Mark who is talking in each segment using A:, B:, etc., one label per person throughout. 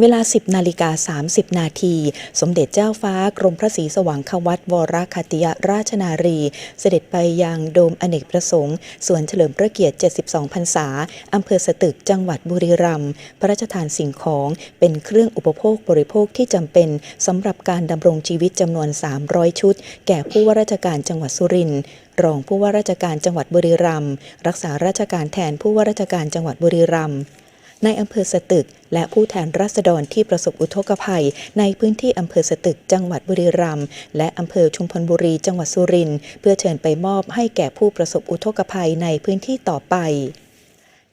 A: เวลา 10 นาฬิกา 30 นาที สมเด็จเจ้าฟ้ากรมพระศรีสว่างควัตวรคติยราชนารี เสด็จไปยังโดมอเนกประสงค์สวนเฉลิมพระเกียรติ 72 พรรษา อำเภอสตึก จังหวัดบุรีรัมย์ พระราชทานสิ่งของเป็นเครื่องอุปโภคบริโภคที่จำเป็นสำหรับการดำรงชีวิตจำนวน 300 ชุด แก่ผู้ว่าราชการจังหวัดสุรินทร์รองผู้ว่าราชการจังหวัดบุรีรัมย์รักษาราชการแทนผู้ว่าราชการจังหวัดบุรีรัมย์ ในอำเภอสตึก และผู้แทนราษฎรที่ประสบอุทกภัย ในพื้นที่อำเภอสตึกจังหวัดบุรีรัมย์และอำเภอชุมพลบุรีจังหวัดสุรินทร์เพื่อเชิญไปมอบให้แก่ผู้ประสบอุทกภัยในพื้นที่ต่อไป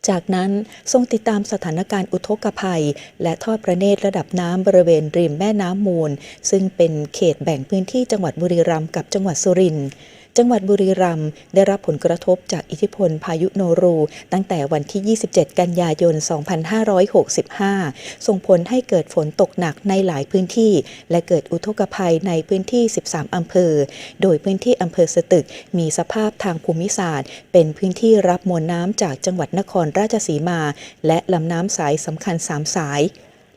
A: จากนั้นทรงติดตามสถานการณ์อุทกภัย และทอดพระเนตรระดับน้ำบริเวณริมแม่น้ำมูล ซึ่งเป็นเขตแบ่งพื้นที่จังหวัดบุรีรัมย์กับจังหวัดสุรินทร์ จังหวัดบุรีรัมย์ได้รับผลกระทบจากอิทธิพลพายุโนรู ตั้งแต่วันที่ 27 กันยายน 2565 ส่งผลให้เกิดฝนตกหนักในหลายพื้นที่ และเกิดอุทกภัยในพื้นที่ 13 อำเภอ โดยพื้นที่อำเภอสตึกมีสภาพทางภูมิศาสตร์ เป็นพื้นที่รับมวลน้ำจากจังหวัดนครราชสีมา และลำน้ำสายสำคัญ 3 สาย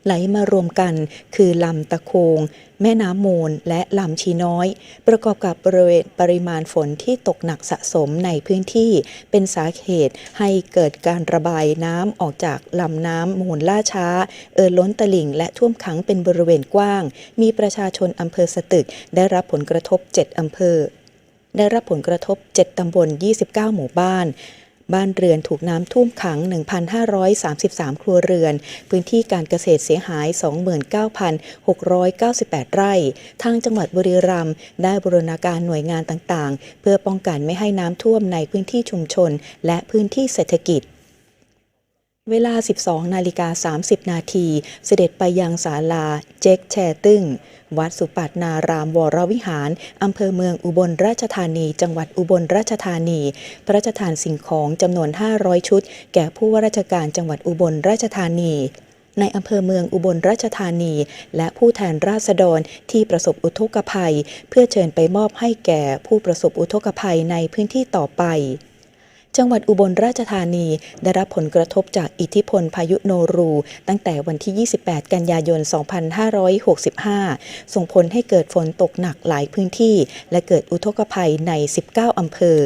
A: ไหลมารวมกัน คือลำตะโคง แม่น้ำมูลและลำชีน้อย ประกอบกับบริเวณปริมาณฝนที่ตกหนักสะสมในพื้นที่ เป็นสาเหตุให้เกิดการระบายน้ำออกจากลำน้ำมูลล่าช้า เอ่อล้นตลิ่ง และท่วมขังเป็นบริเวณกว้าง มีประชาชนอำเภอสตึก ได้รับผลกระทบ 7อำเภอ ได้รับผลกระทบ 7ตำบล 29 หมู่บ้าน บ้านเรือนถูกน้ำท่วมขัง 1,533 ครัวเรือน พื้นที่การเกษตรเสียหาย 29,698 ไร่ ทางจังหวัดบุรีรัมย์ได้บูรณาการหน่วยงานต่างๆ เพื่อป้องกันไม่ให้น้ำท่วมในพื้นที่ชุมชน และพื้นที่เศรษฐกิจ เวลา 12 นาฬิกา 30 นาที เสด็จไปยังศาลาเจ๊กแชตึ้ง วัดสุปัตนารามวรวิหาร อำเภอเมืองอุบลราชธานี จังหวัดอุบลราชธานี พระราชทานสิ่งของจำนวน 500 ชุด แก่ผู้ว่าราชการจังหวัดอุบลราชธานีในอำเภอเมืองอุบลราชธานี และผู้แทนราษฎรที่ประสบอุทกภัย เพื่อเชิญไปมอบให้แก่ผู้ประสบอุทกภัยในพื้นที่ต่อไป จังหวัดอุบลราชธานี ได้รับผลกระทบจากอิทธิพลพายุโนรู ตั้งแต่วันที่ 28 กันยายน 2565 ส่งผลให้เกิดฝนตกหนักหลายพื้นที่ และเกิดอุทกภัยใน 19 อำเภอ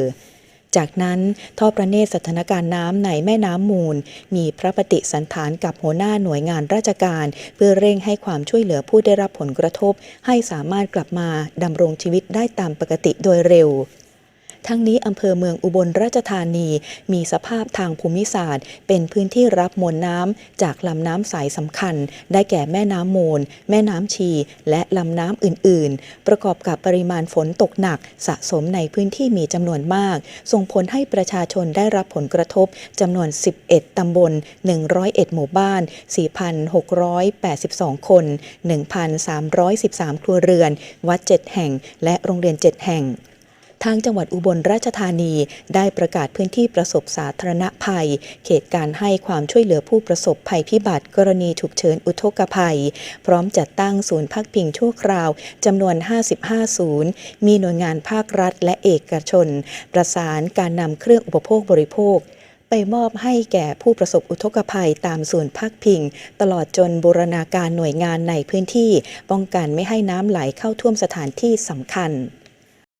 A: จากนั้นทอดพระเนตรสถานการณ์น้ำในแม่น้ำมูล มีพระปฏิสันฐานกับหัวหน้าหน่วยงานราชการ เพื่อเร่งให้ความช่วยเหลือผู้ได้รับผลกระทบ ให้สามารถกลับมาดำรงชีวิตได้ตามปกติโดยเร็ว ทั้งนี้อำเภอเมืองอุบลราชธานี มีสภาพทางภูมิศาสตร์ เป็นพื้นที่รับมวลน้ำจากลำน้ำสายสำคัญ ได้แก่แม่น้ำมูลแม่น้ำชี และลำน้ำอื่น ๆ ประกอบกับปริมาณฝนตกหนักสะสมในพื้นที่มีจำนวนมาก ส่งผลให้ประชาชนได้รับผลกระทบจำนวน 11 ตำบล 101 หมู่บ้าน 4,682 คน 1,313 ครัวเรือน วัด 7 แห่ง และโรงเรียน 7 แห่ง ทางจังหวัดอุบลราชธานี ได้ประกาศพื้นที่ประสบสาธารณภัย เขตการให้ความช่วยเหลือผู้ประสบภัยพิบัติ กรณีฉุกเฉินอุทกภัย พร้อมจัดตั้งศูนย์พักพิงชั่วคราวจำนวน 55 ศูนย์ มีหน่วยงานภาครัฐและเอกชน ประสานการนำเครื่องอุปโภคบริโภคไปมอบให้แก่ผู้ประสบอุทกภัยตามศูนย์พักพิง ตลอดจนบูรณาการหน่วยงานในพื้นที่ ป้องกันไม่ให้น้ำไหลเข้าท่วมสถานที่สำคัญ